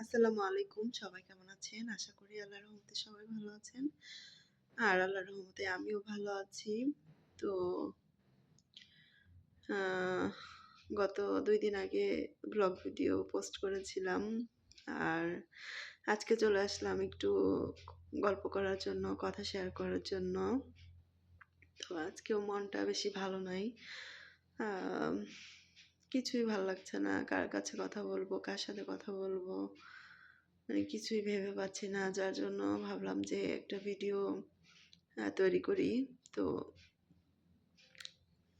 আসসালামু আলাইকুম। সবাই কেমন আছেন? আশা করি আল্লাহর রহমতে সবাই ভালো আছেন। আর আল্লাহর রহমতে আমিও ভালো আছি। তো গত দুই দিন আগে ব্লগ ভিডিও পোস্ট করেছিলাম। আর আজকে চলে আসলাম একটু গল্প করার জন্য, কথা শেয়ার করার জন্য। তো আজকেও মনটা বেশি ভালো নাই। কিছুই ভালো লাগছে না। কার কাছে কথা বলব, কার সাথে কথা বলব মানে কিছুই ভেবে পাচ্ছি না। যার জন্য ভাবলাম যে একটা ভিডিও তৈরি করি। তো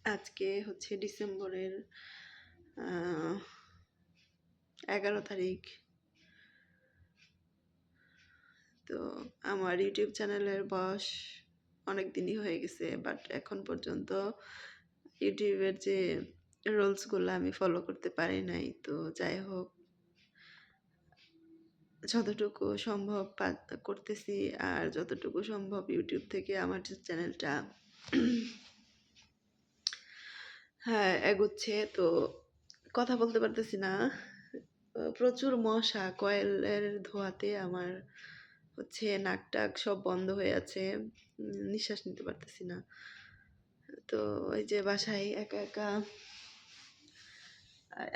আজকে হচ্ছে ডিসেম্বরের এগারো তারিখ। তো আমার ইউটিউব চ্যানেলের বয়স অনেক দিনই হয়ে গেছে বাট এখন পর্যন্ত ইউটিউবের যে রুলসগুলো আমি ফলো করতে পারি নাই। তো যাই হোক, যতটুকু সম্ভব করতেছি। আর যতটুকু সম্ভব ইউটিউব থেকে আমার চ্যানেলটা হ্যাঁ এগোচ্ছে। তো কথা বলতে পারতেছি না। প্রচুর মশা, কয়েলের ধোয়াতে আমার হচ্ছে নাক টাক সব বন্ধ হয়ে আছে। নিঃশ্বাস নিতে পারতেছি না। তো ওই যে বাসায় একা একা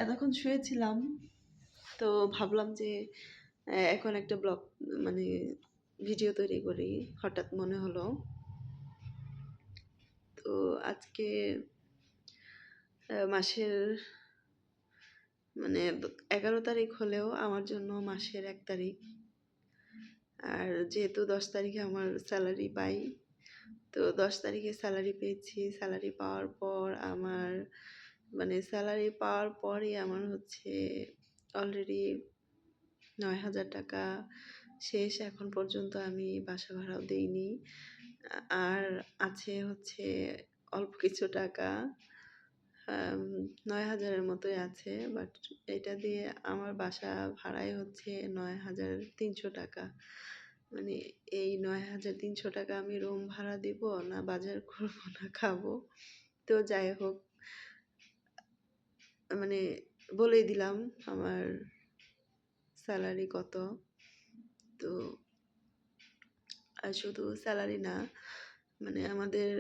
এতক্ষণ শুয়েছিলাম, তো ভাবলাম যে এখন একটা ব্লগ মানে ভিডিও তৈরি করি, হঠাৎ মনে হলো। তো আজকে মাসের মানে এগারো তারিখ হলেও আমার জন্য মাসের এক তারিখ। আর যেহেতু দশ তারিখে আমার স্যালারি পাই, তো দশ তারিখে স্যালারি পেয়েছি। স্যালারি পাওয়ার পর আমার মানে স্যালারি পাওয়ার পরই আমার হচ্ছে অলরেডি নয় হাজার টাকা শেষ। এখন পর্যন্ত আমি বাসা ভাড়াও দিইনি। আর আছে হচ্ছে অল্প কিছু টাকা। নয় হাজারের মতোই আছে বাট এটা দিয়ে আমার বাসা ভাড়াই হচ্ছে নয় হাজার তিনশো টাকা। মানে এই নয় হাজার তিনশো টাকা আমি রুম ভাড়া দিব না, বাজার করব না, খাব। তো যাই হোক মানে বলেই দিলাম আমার স্যালারি কত। তো আর শুধু স্যালারি না মানে আমাদের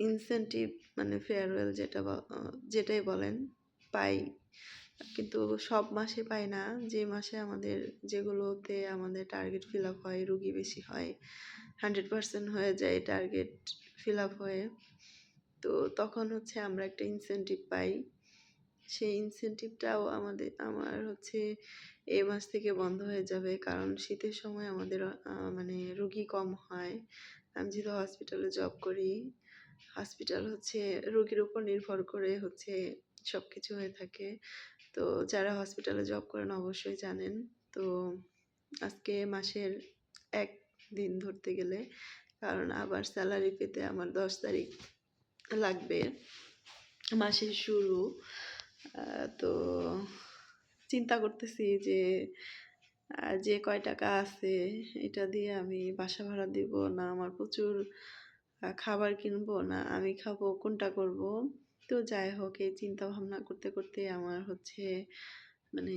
ইনসেন্টিভ মানে ফেয়ারওয়েল যেটা যেটাই বলেন, পাই। কিন্তু সব মাসে পাই না। যে মাসে আমাদের যেগুলোতে আমাদের টার্গেট ফিল আপ হয়, রুগী বেশি হয় হান্ড্রেড পার্সেন্ট হয়ে যায় টার্গেট ফিল আপ হয়ে। তো তখন হচ্ছে আমরা একটা ইনসেন্টিভ পাই। সেই ইনসেন্টিভটাও আমাদের, আমার হচ্ছে এ মাস থেকে বন্ধ হয়ে যাবে। কারণ শীতের সময় আমাদের মানে রুগী কম হয়। আমি যেহেতু হসপিটালে জব করি হসপিটাল হচ্ছে রুগীর উপর নির্ভর করে হচ্ছে সব কিছু হয়ে থাকে। তো যারা হসপিটালে জব করেন অবশ্যই জানেন। তো আজকে মাসের এক দিন ধরতে গেলে, কারণ আবার স্যালারি পেতে আমার দশ তারিখ। লাগবে। মাসের শুরু। তো চিন্তা করতেছি যে যে কয় টাকা আছে এটা দিয়ে আমি বাসা ভাড়া দিব না আমার প্রচুর খাবার কিনবো না আমি খাব, কোনটা করব? তো যাই হোক, এই চিন্তা ভাবনা করতে করতে আমার হচ্ছে মানে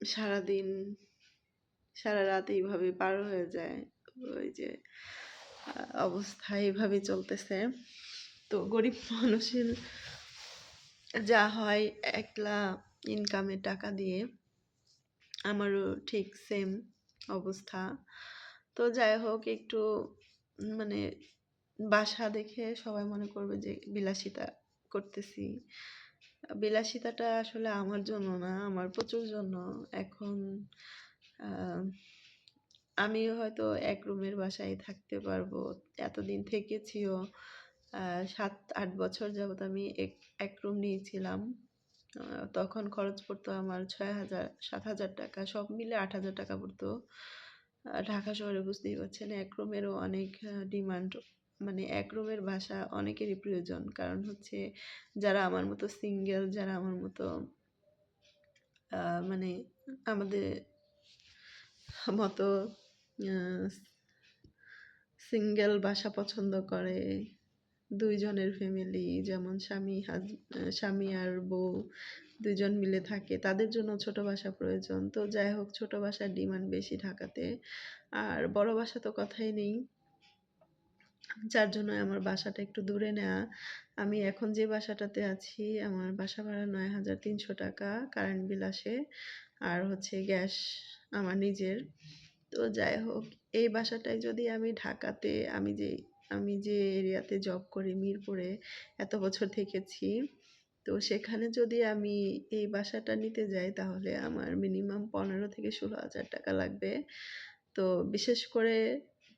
সারাদিন, সারা রাত এইভাবে পার হয়ে যায়। ওই যে অবস্থা এইভাবেই চলতেছে। তো গরিব মানুষের যা হয় একলা ইনকামের টাকা দিয়ে, আমারও ঠিক সেম অবস্থা। তো যাই হোক, একটু মানে বাসা দেখে সবাই মনে করবে যে বিলাসিতা করতেছি। বিলাসিতাটা আসলে আমার জন্য না, আমার প্রচুর জন্য। এখন আমিও হয়তো এক রুমের বাসায় থাকতে পারব। এতদিন থেকেছিও সাত আট বছর যাবত আমি এক এক রুম নিয়েছিলাম। তখন খরচ পড়তো আমার ছয় হাজার, সাত হাজার টাকা, সব মিলে আট হাজার টাকা পড়তো। ঢাকা শহরে বুঝতেই পারছেন, এক রুমেরও অনেক ডিমান্ড মানে এক রুমের বাসা অনেকেরই প্রয়োজন। কারণ হচ্ছে যারা আমার মতো সিঙ্গেল, যারা আমার মতো মানে আমাদের মতো সিঙ্গেল বাসা পছন্দ করে দুইজনের ফ্যামিলি যেমন স্বামী স্বামী আর বউ ২ জন মিলে থাকে। তাদের জন্য ছোট বাসা প্রয়োজন। তো যাই হোক ছোট বাসার ডিমান্ড বেশি ঢাকাতে। আর বড় বাসা তো কথাই নেই। যার জন্য আমার বাসাটা একটু দূরে নেয়া। আমি এখন যে বাসাটাতে আছি আমার বাসা ভাড়া ৳৯,৩০০ কারেন্ট বিল আসে। আর হচ্ছে গ্যাস আমার নিজের। তো যাই হোক এই বাসাটায় যদি আমি ঢাকাতে আমি যে আমি যে এরিয়াতে জব করি মিরপুরে এত বছর থেকেছি। তো সেখানে যদি আমি এই বাসাটা নিতে যাই তাহলে আমার মিনিমাম ১৫ থেকে ৳১৬,০০০ লাগবে। তো বিশেষ করে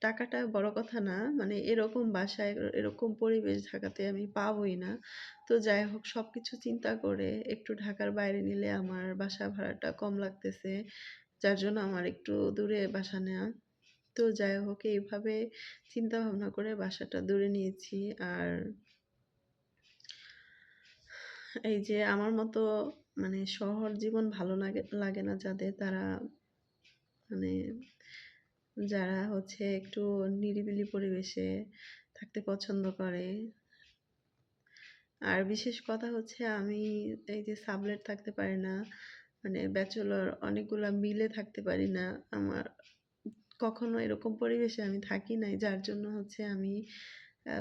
টাকাটা বড় কথা না। মানে এরকম বাসায় এরকম পরিবেশ ঢাকাতে আমি পাবোই না। তো যাই হোক সবকিছু চিন্তা করে একটু ঢাকার বাইরে নিলে আমার বাসা ভাড়াটা কম লাগতেছে। যার জন্য আমার একটু দূরে বাসা নেওয়া তো যাই হোক, এইভাবে চিন্তা ভাবনা করে বাসাটা দূরে নিয়েছি। আর এই যে আমার মতো মানে শহর জীবন ভালো লাগে লাগে না যাদের, তারা মানে যারা হচ্ছে একটু নিরিবিলি পরিবেশে থাকতে পছন্দ করে। আর বিশেষ কথা হচ্ছে আমি এই যে সাবলেট থাকতে পারি না। মানে ব্যাচেলর অনেকগুলা মিলে থাকতে পারি না। আমার কখনো এরকম পরিবেশে আমি থাকি নাই। যার জন্য হচ্ছে আমি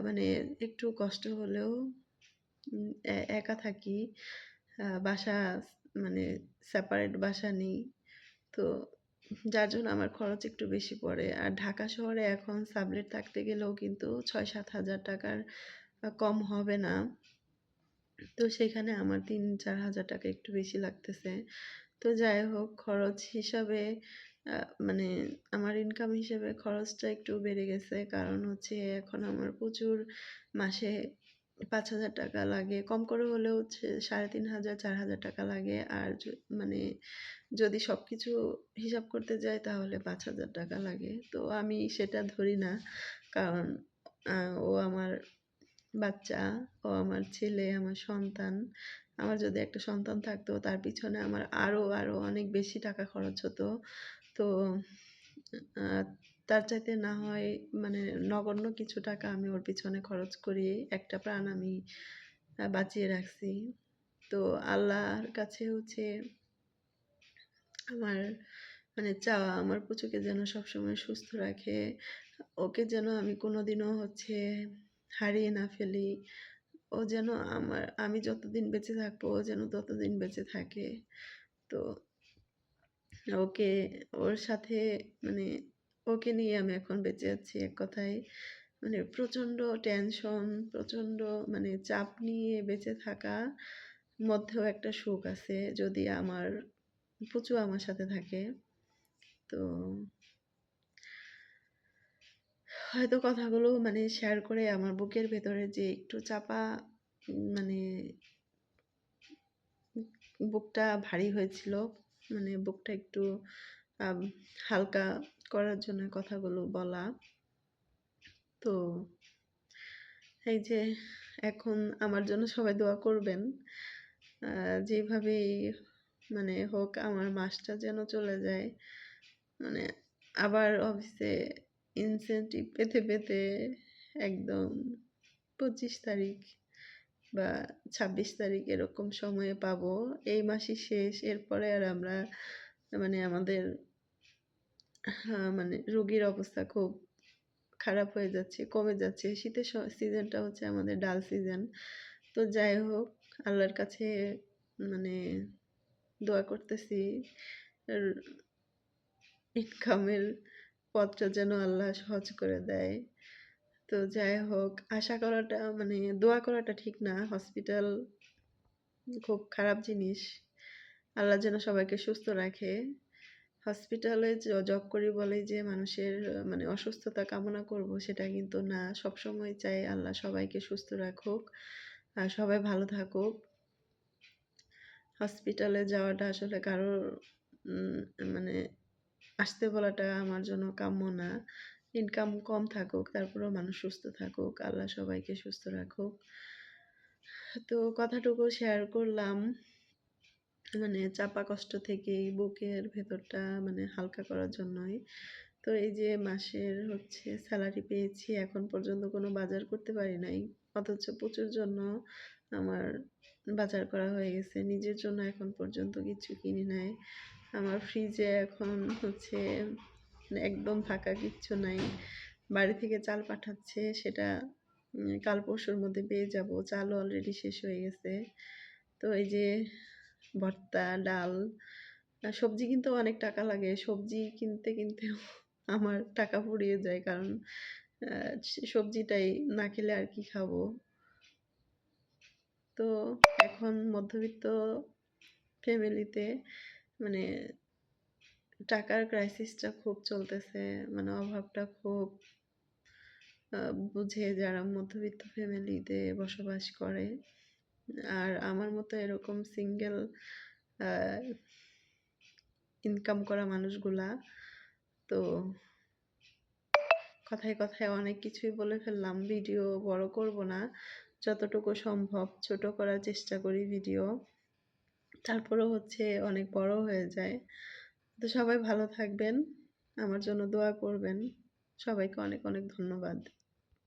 মানে একটু কষ্ট হলেও একা থাকি। বাসা মানে সেপারেট বাসা নেই। তো যার জন্য আমার খরচ একটু বেশি পড়ে। আর ঢাকা শহরে এখন সাবলেট থাকতে গেলেও কিন্তু ছয় সাত হাজার টাকার কম হবে না। তো সেখানে আমার তিন চার হাজার টাকা একটু বেশি লাগতেছে। তো যাই হোক খরচ হিসাবে মানে আমার ইনকাম হিসেবে খরচটা একটু বেড়ে গেছে। কারণ হচ্ছে এখন আমার প্রচুর মাসে ৳৫,০০০ লাগে। কম করে হলেও হচ্ছে ৳৩,৫০০-৪,০০০ লাগে। আর মানে যদি সব কিছু হিসাব করতে যাই তাহলে ৳৫,০০০ লাগে। তো আমি সেটা ধরি না। কারণ ও আমার বাচ্চা, ও আমার ছেলে, আমার সন্তান। আমার যদি একটা সন্তান থাকতো তার পিছনে আমার আরও, আরও অনেক বেশি টাকা খরচ হতো। তো তার চাইতে না হয় মানে নগণ্য কিছু টাকা আমি ওর পিছনে খরচ করি। একটা প্রাণ আমি বাঁচিয়ে রাখছি। তো আল্লাহর কাছে হচ্ছে আমার মানে চাওয়া আমার পুচুকে যেন সবসময় সুস্থ রাখে। ওকে যেন আমি কোনোদিনও হচ্ছে হারিয়ে না ফেলি। ও যেন আমার আমি যতদিন বেঁচে থাকব ও যেন ততদিন বেঁচে থাকে। তো ওকে ওর সাথে মানে ওকে নিয়ে আমি এখন বেঁচে আছি এক কথায়। মানে প্রচণ্ড টেনশন, প্রচণ্ড মানে চাপ নিয়ে বেঁচে থাকা মধ্যেও একটা সুখ আছে যদি আমার পুচু আমার সাথে থাকে। তো হয়তো কথাগুলো মানে শেয়ার করে আমার বুকের ভেতরে যে একটু চাপা মানে বুকটা ভারী হয়েছিল। মানে বুকটা একটু হালকা করার জন্য কথাগুলো বলা। তো এই যে এখন আমার জন্য সবাই দোয়া করবেন। যেভাবেই মানে হোক আমার মাসটা যেন চলে যায়। মানে আবার অফিসে ইনসেনটিভ পেতে, পেতে একদম ২৫ তারিখ বা ২৬ তারিখ এরকম সময়ে পাবো। এই মাসই শেষ। এরপরে আর আমরা মানে আমাদের মানে রোগীর অবস্থা খুব খারাপ হয়ে যাচ্ছে, কমে যাচ্ছে। শীতের সিজনটা হচ্ছে আমাদের ডাল সিজন। তো যাই হোক আল্লাহর কাছে মানে দোয়া করতেছি ইনকামের পথটা যেন আল্লাহ সহজ করে দেয়। তো যাই হোক, আশা করাটা মানে দোয়া করাটা ঠিক না। হসপিটাল খুব খারাপ জিনিস। আল্লাহ যেন সবাইকে সুস্থ রাখে। হসপিটালে জব করি বলে যে মানুষের মানে অসুস্থতা কামনা করব সেটা কিন্তু না। সবসময় চাই আল্লাহ সবাইকে সুস্থ রাখুক। আর সবাই ভালো থাকুক। হসপিটালে যাওয়াটা আসলে কারোর মানে আসতে বলাটা আমার জন্য কাম্য না। ইনকাম কম থাকুক, তারপরেও মানুষ সুস্থ থাকুক। আল্লাহ সবাইকে সুস্থ রাখুক। তো কথাটুকু শেয়ার করলাম। মানে চাপা কষ্ট থেকেই বুকের ভেতরটা মানে হালকা করার জন্যই। তো এই যে মাসের হচ্ছে স্যালারি পেয়েছি, এখন পর্যন্ত কোনো বাজার করতে পারি নাই। অথচ প্রচুর জন্য আমার বাজার করা হয়ে গেছে নিজের জন্য এখন পর্যন্ত কিছু কিনি নাই আমার ফ্রিজে এখন হচ্ছে একদম ফাঁকা, কিচ্ছু নাই। বাড়ি থেকে চাল পাঠাচ্ছে, সেটা কাল পরশুর মধ্যে পেয়ে যাব। চালও অলরেডি শেষ হয়ে গেছে। তো এই যে ভর্তা, ডাল সবজি কিনতেও অনেক টাকা লাগে। সবজি কিনতে কিনতেও আমার টাকা ফুরিয়ে যায়, কারণ সবজিটাই না খেলে আর কি খাব। তো এখন মধ্যবিত্ত ফ্যামিলিতে মানে টাকার ক্রাইসিসটা খুব চলতেছে মানে অভাবটা খুব বুঝে যারা মধ্যবিত্ত ফ্যামিলিতে বসবাস করে। আর আমার মতো এরকম সিঙ্গেল ইনকাম করা মানুষগুলা, তো কথায় কথায় অনেক কিছুই বলে ফেললাম ভিডিও বড় করব না। যতটুকু সম্ভব, ছোট করার চেষ্টা করি ভিডিও তারপরেও হচ্ছে অনেক বড় হয়ে যায়। তো সবাই ভালো থাকবেন। আমার জন্য দোয়া করবেন। সবাইকে অনেক অনেক ধন্যবাদ।